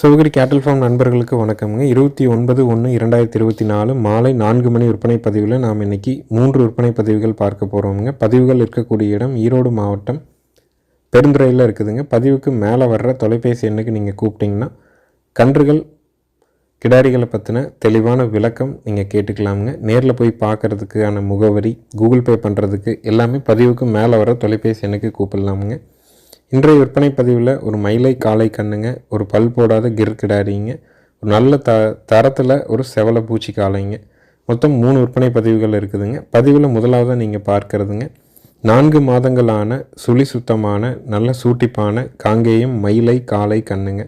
சிவகிரி கேட்டல் ஃபார்ம் நண்பர்களுக்கு வணக்கம்ங்க. இருபத்தி ஒன்பது ஒன்று இரண்டாயிரத்தி இருபத்தி நாலு மாலை நான்கு மணி விற்பனை பதிவில் நாம் இன்னைக்கு மூன்று விற்பனை பதிவுகள் பார்க்க போகிறோமுங்க பதிவுகள் இருக்கக்கூடிய இடம் ஈரோடு மாவட்டம் பெருந்துறையில் இருக்குதுங்க. பதிவுக்கு மேலே வர்ற தொலைபேசி எண்ணுக்கு நீங்கள் கூப்பிட்டிங்கன்னா கன்றுகள் கிடாரிகளை பற்றின தெளிவான விளக்கம் நீங்கள் கேட்டுக்கலாமுங்க. நேரில் போய் பார்க்குறதுக்கான முகவரி கூகுள் பே பண்ணுறதுக்கு எல்லாமே பதிவுக்கு மேலே வர தொலைபேசி எண்ணுக்கு கூப்பிடலாமுங்க. இன்றைய விற்பனை பதிவில் ஒரு மயிலை காலை கண்ணுங்க ஒரு பல் போடாத கிர் கிடாரிங்க ஒரு நல்ல த தரத்தில் ஒரு செவலை பூச்சி காளைங்க மொத்தம் மூணு விற்பனை பதிவுகள் இருக்குதுங்க. பதிவில் முதலாவதாக நீங்கள் பார்க்குறதுங்க. நான்கு மாதங்களான சுழி சுத்தமான நல்ல சூட்டிப்பான காங்கேயம் மயிலை காலை கண்ணுங்க.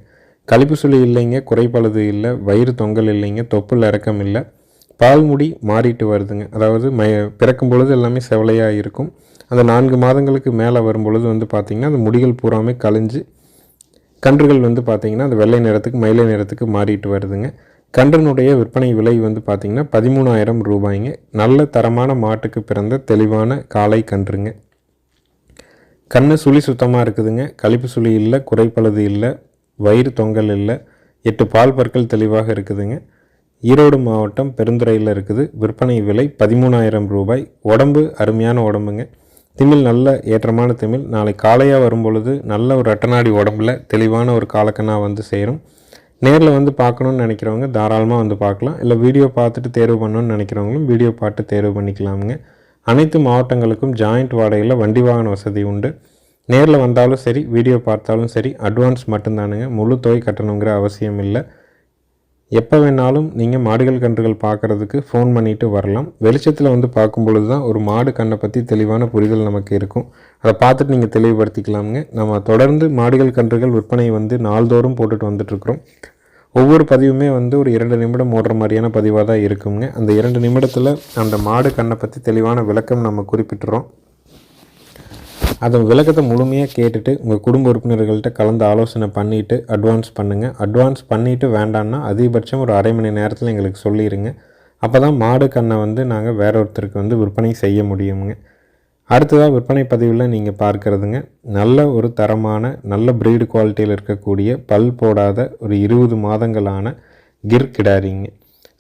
கழிப்பு சுழி இல்லைங்க குறைப்பழுது இல்லை வயிறு தொங்கல் இல்லைங்க தொப்புள் இறக்கம் இல்லை பால்முடி மாறிட்டு வருதுங்க. அதாவது மய பிறக்கும் பொழுது எல்லாமே செவலையாக இருக்கும். அந்த நான்கு மாதங்களுக்கு மேலே வரும்பொழுது வந்து பார்த்திங்கன்னா அந்த முடிகள் பூராமே கழிஞ்சு கன்றுகள் வந்து பார்த்திங்கன்னா அந்த வெள்ளை நிறத்துக்கு மயிலை நிறத்துக்கு மாறிட்டு வருதுங்க. கன்றனுடைய விற்பனை விலை வந்து பார்த்திங்கன்னா பதிமூணாயிரம் ரூபாய்ங்க. நல்ல தரமான மாட்டுக்கு பிறந்த தெளிவான காலை கன்றுங்க. கண்ணு சுழி சுத்தமாக இருக்குதுங்க. கழிப்பு சுழி இல்லை குறைப்பழுது இல்லை வயிறு தொங்கல் இல்லை எட்டு பால் பற்கள் தெளிவாக இருக்குதுங்க. ஈரோடு மாவட்டம் பெருந்துறையில் இருக்குது. விற்பனை விலை பதிமூணாயிரம் ரூபாய். உடம்பு அருமையான உடம்புங்க. திமிழ் நல்ல ஏற்றமான திமிழ். நாளை காலையாக வரும்பொழுது நல்ல ஒரு ரெட்டநாடி உடம்புல தெளிவான ஒரு காலக்கண்ணா வந்து சேரும். நேரில் வந்து பார்க்கணுன்னு நினைக்கிறவங்க தாராளமாக வந்து பார்க்கலாம். இல்லை வீடியோ பார்த்துட்டு தேர்வு பண்ணணும்னு நினைக்கிறவங்களும் வீடியோ பார்த்து தேர்வு பண்ணிக்கலாமுங்க. அனைத்து மாவட்டங்களுக்கும் ஜாயிண்ட் வாடகையில் வண்டி வாகன வசதி உண்டு. நேரில் வந்தாலும் சரி வீடியோ பார்த்தாலும் சரி அட்வான்ஸ் மட்டும்தானுங்க. முழு தொகை கட்டணுங்கிற அவசியம் இல்லை. எப்போ வேணாலும் நீங்கள் மாடுகள் கன்றுகள் பார்க்குறதுக்கு ஃபோன் பண்ணிவிட்டு வரலாம். வெளிச்சத்தில் வந்து பார்க்கும் பொழுது தான் ஒரு மாடு கண்ணை பற்றி தெளிவான புரிதல் நமக்கு இருக்கும். அதை பார்த்துட்டு நீங்கள் தெளிவுபடுத்திக்கலாமுங்க. நம்ம தொடர்ந்து மாடுகள் கன்றுகள் விற்பனை வந்து நாள்தோறும் போட்டுட்டு வந்துட்டுருக்குறோம். ஒவ்வொரு பதிவுமே வந்து ஒரு இரண்டு நிமிடம் ஓடுற மாதிரியான பதிவாக தான் இருக்குங்க. அந்த இரண்டு நிமிடத்தில் அந்த மாடு கண்ணை பற்றி தெளிவான விளக்கம் நம்ம குறிப்பிட்டுறோம். அதன் விளக்கத்தை முழுமையாக கேட்டுட்டு உங்கள் குடும்ப உறுப்பினர்கள்ட்ட கலந்து ஆலோசனை பண்ணிவிட்டு அட்வான்ஸ் பண்ணுங்கள் அட்வான்ஸ் பண்ணிவிட்டு வேண்டான்னா அதிகபட்சம் ஒரு அரை மணி நேரத்தில் எங்களுக்கு சொல்லிடுங்க அப்போ தான் மாடு கண்ணை வந்து நாங்கள் வேற ஒருத்தருக்கு வந்து விற்பனை செய்ய முடியுங்க அடுத்ததாக விற்பனை பதிவில் நீங்கள் பார்க்குறதுங்க. நல்ல ஒரு தரமான நல்ல ப்ரீடு குவாலிட்டியில் இருக்கக்கூடிய பல் போடாத ஒரு இருபது மாதங்களான கிர் கிடாரிங்க.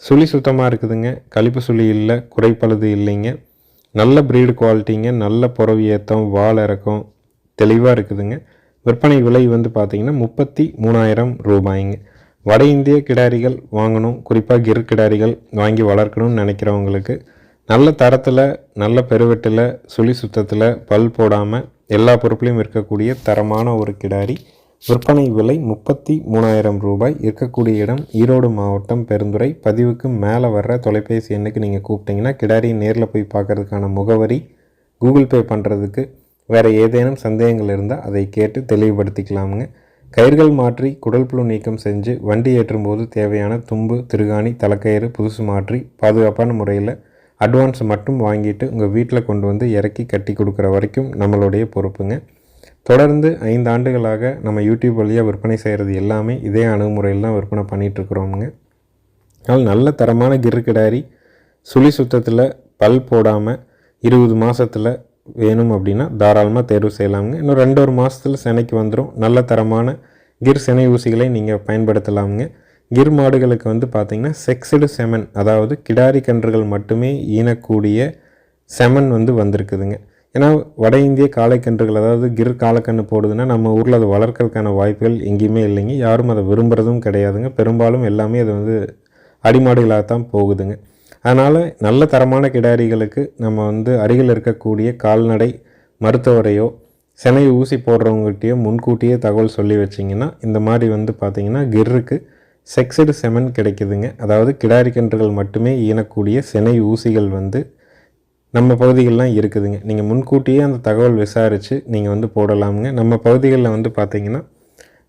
சுழி சுத்தமாக இருக்குதுங்க. கழிப்பு சுழி இல்லை குறைப்பழுது இல்லைங்க. நல்ல ப்ரீடு குவாலிட்டிங்க நல்ல புறவி ஏற்றம் வால் இறக்கம் தெளிவாக இருக்குதுங்க. விற்பனை விலை வந்து பார்த்திங்கன்னா முப்பத்தி மூணாயிரம் ரூபாய்ங்க. வட இந்திய கிடாரிகள் வாங்கணும் குறிப்பாக கிர் கிடாரிகள் வாங்கி வளர்க்கணும்னு நினைக்கிறவங்களுக்கு நல்ல தரத்தில் நல்ல பெருவெட்டில் சுழி சுத்தத்தில் பல் போடாமல் எல்லா பொருட்களையும் இருக்கக்கூடிய தரமான ஒரு கிடாரி விற்பனை விலை முப்பத்தி மூணாயிரம் ரூபாய். இருக்கக்கூடிய இடம் ஈரோடு மாவட்டம் பெருந்துறை. பதிவுக்கு மேலே வர்ற தொலைபேசி எண்ணுக்கு நீங்கள் கூப்பிட்டீங்கன்னா கிடாரியை நேரில் போய் பார்க்கறதுக்கான முகவரி கூகுள் பே பண்ணுறதுக்கு வேறு ஏதேனும் சந்தேகங்கள் இருந்தால் அதை கேட்டு தெளிவுபடுத்திக்கலாமுங்க. கயிர்கள் மாற்றி குடல் புழு நீக்கம் செஞ்சு வண்டி ஏற்றும் போது தேவையான தும்பு திருகாணி தலைக்கயிறு புதுசு மாற்றி பாதுகாப்பான முறையில் அட்வான்ஸ் மட்டும் வாங்கிட்டு உங்கள் வீட்டில் கொண்டு வந்து இறக்கி கட்டி கொடுக்குற வரைக்கும் நம்மளுடைய பொறுப்புங்க. தொடர்ந்து ஐந்து ஆண்டுகளாக நம்ம யூடியூப் வழியாக விற்பனை செய்கிறது எல்லாமே இதே அணுகுமுறையில் தான் விற்பனை பண்ணிகிட்ருக்குறோமுங்க அதனால் நல்ல தரமான கிரு கிடாரி சுழி சுத்தத்தில் பல் போடாமல் இருபது மாதத்தில் வேணும் அப்படின்னா தாராளமாக தேர்வு செய்யலாமுங்க. இன்னும் ரெண்டு ஒரு மாதத்தில் செனைக்கு வந்துடும் நல்ல தரமான கிர் செனை ஊசிகளை நீங்கள் பயன்படுத்தலாமுங்க. கிர் மாடுகளுக்கு வந்து பார்த்திங்கன்னா செக்ஸடு செமன் அதாவது கிடாரி கன்றுகள் மட்டுமே ஈனக்கூடிய செமன் வந்து வந்திருக்குதுங்க. ஏன்னா வட இந்திய காளைக்கன்றுகள் அதாவது கிர் காலக்கன்று போடுதுன்னா நம்ம ஊரில் அதை வளர்க்கறதுக்கான வாய்ப்புகள் எங்கேயுமே இல்லைங்க. யாரும் அதை விரும்புகிறதும் கிடையாதுங்க. பெரும்பாலும் எல்லாமே அது வந்து அடிமாடுகளாக தான் போகுதுங்க. அதனால் நல்ல தரமான கிடாரிகளுக்கு நம்ம வந்து அருகில் இருக்கக்கூடிய கால்நடை மருத்துவரையோ செனை ஊசி போடுறவங்ககிட்டயோ முன்கூட்டியே தகவல் சொல்லி வச்சிங்கன்னா இந்த மாதிரி வந்து பார்த்திங்கன்னா கிர்ருக்கு செக்ஸடு செமன் கிடைக்குதுங்க. அதாவது கிடாரி கன்றுகள் மட்டுமே ஈனக்கூடிய சினை ஊசிகள் வந்து நம்ம பகுதிகளெலாம் இருக்குதுங்க. நீங்கள் முன்கூட்டியே அந்த தகவல் விசாரித்து நீங்கள் வந்து போடலாமுங்க. நம்ம பகுதிகளில் வந்து பார்த்தீங்கன்னா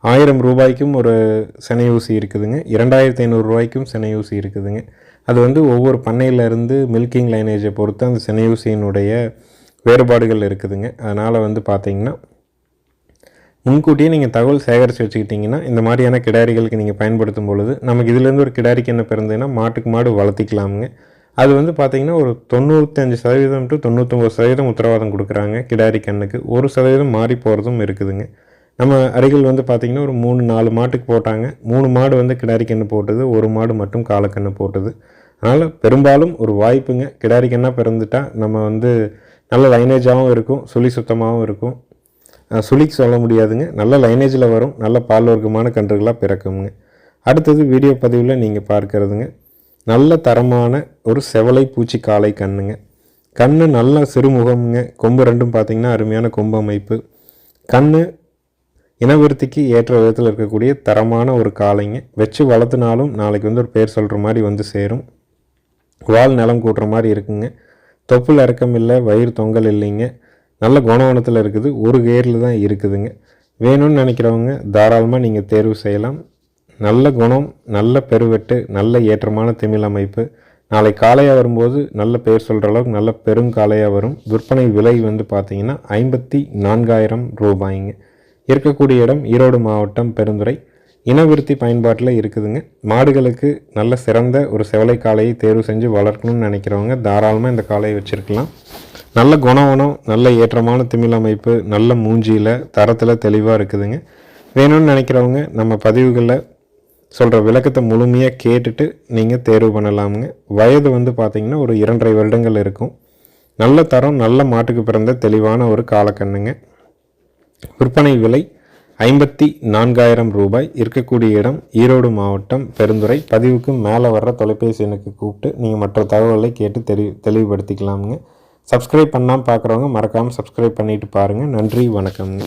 ஆயிரம் ரூபாய்க்கும் ஒரு செனை ஊசி இருக்குதுங்க. இரண்டாயிரத்தி ஐநூறுரூவாய்க்கும் செனை ஊசி இருக்குதுங்க. அது வந்து ஒவ்வொரு பண்ணையிலேருந்து மில்கிங் லைனேஜை பொறுத்து அந்த செனை ஊசியினுடைய வேறுபாடுகள் இருக்குதுங்க. அதனால் வந்து பார்த்தீங்கன்னா முன்கூட்டியே நீங்கள் தகவல் சேகரித்து வச்சுக்கிட்டிங்கன்னா இந்த மாதிரியான கிடாரிகளுக்கு நீங்கள் பயன்படுத்தும் பொழுது நமக்கு இதுலேருந்து ஒரு கிடாரிக்கு என்ன பிறந்ததுன்னா மாட்டுக்கு மாடு வளர்த்திக்கலாமுங்க. அது வந்து பார்த்திங்கன்னா ஒரு தொண்ணூற்றஞ்சு சதவீதம் டு தொண்ணூற்றொம்பது சதவீதம் உத்தரவாதம் கொடுக்குறாங்க. கிடாரி கண்ணுக்கு ஒரு சதவீதம் மாறி போகிறதும் இருக்குதுங்க. நம்ம அருகில் வந்து பார்த்திங்கன்னா ஒரு மூணு நாலு மாட்டுக்கு போட்டாங்க. மூணு மாடு வந்து கிடாரி கன்று போட்டது ஒரு மாடு மட்டும் காலக்கன்று போட்டது. அதனால் பெரும்பாலும் ஒரு வாய்ப்புங்க. கிடாரி கண்ணாக பிறந்துட்டால் நம்ம வந்து நல்ல லைனேஜாகவும் இருக்கும் சுழி சுத்தமாகவும் இருக்கும். சுழிக்கு சொல்ல முடியாதுங்க. நல்ல லைனேஜில் வரும் நல்ல பால் வர்க்கமான கன்றுகளாக பிறக்குங்க அடுத்தது வீடியோ பதிவில் நீங்கள் பார்க்கறதுங்க. நல்ல தரமான ஒரு செவலை பூச்சி காளை கண்ணுங்க. கண்ணு நல்ல சிறுமுகமுங்க. கொம்பு ரெண்டும் பார்த்தீங்கன்னா அருமையான கொம்பு அமைப்பு. கண் இனவிருத்திக்கு ஏற்ற விதத்தில் இருக்கக்கூடிய தரமான ஒரு காளைங்க வச்சு வளர்த்துனாலும் நாளைக்கு வந்து ஒரு பேர் சொல்கிற மாதிரி வந்து சேரும். வால் நிலம் கூட்டுற மாதிரி இருக்குங்க. தொப்புள் இறக்கம் இல்லை வயிறு தொங்கல் இல்லைங்க. நல்ல குணவனத்தில் இருக்குது. ஒரு கேரில் தான் இருக்குதுங்க. வேணும்னு நினைக்கிறவங்க தாராளமாக நீங்கள் தேர்வு செய்யலாம். நல்ல குணம் நல்ல பெருவெட்டு நல்ல ஏற்றமான திமிழ் அமைப்பு. நாளை காலையாக வரும்போது நல்ல பேர் சொல்கிற அளவுக்கு நல்ல பெருங்காளையாக வரும். விற்பனை விலை வந்து பார்த்தீங்கன்னா ஐம்பத்தி நான்காயிரம் ரூபாய்ங்க. இருக்கக்கூடிய இடம் ஈரோடு மாவட்டம் பெருந்துறை. இனவிருத்தி பயன்பாட்டில் இருக்குதுங்க. மாடுகளுக்கு நல்ல சிறந்த ஒரு செவலை காளையை தேர்வு செஞ்சு வளர்க்கணும்னு நினைக்கிறவங்க தாராளமாக இந்த காளையை வச்சுருக்கலாம். நல்ல குணவனம் நல்ல ஏற்றமான திமிழ் அமைப்பு நல்ல மூஞ்சியில் தரத்தில் தெளிவாக இருக்குதுங்க. வேணும்னு நினைக்கிறவங்க நம்ம பதிவுகளில் சொல்கிற விளக்கத்தை முழுமையாக கேட்டுட்டு நீங்கள் தேர்வு பண்ணலாமுங்க. வயது வந்து பார்த்திங்கன்னா ஒரு இரண்டரை வருடங்கள் இருக்கும். நல்ல தரம் நல்ல மாட்டுக்கு பிறந்த தெளிவான ஒரு காலக்கண்ணுங்க. விற்பனை விலை ஐம்பத்தி நான்காயிரம் ரூபாய். இருக்கக்கூடிய இடம் ஈரோடு மாவட்டம் பெருந்துறை. பதிவுக்கு மேலே வர்ற தொலைபேசி எண்ணுக்கு கூப்பிட்டு நீங்கள் மற்ற தகவலை கேட்டு தெளி தெளிவுபடுத்திக்கலாமுங்க. சப்ஸ்கிரைப் பண்ணாமல் பார்க்குறவங்க மறக்காமல் சப்ஸ்கிரைப் பண்ணிட்டு பாருங்கள் நன்றி வணக்கம்ங்க.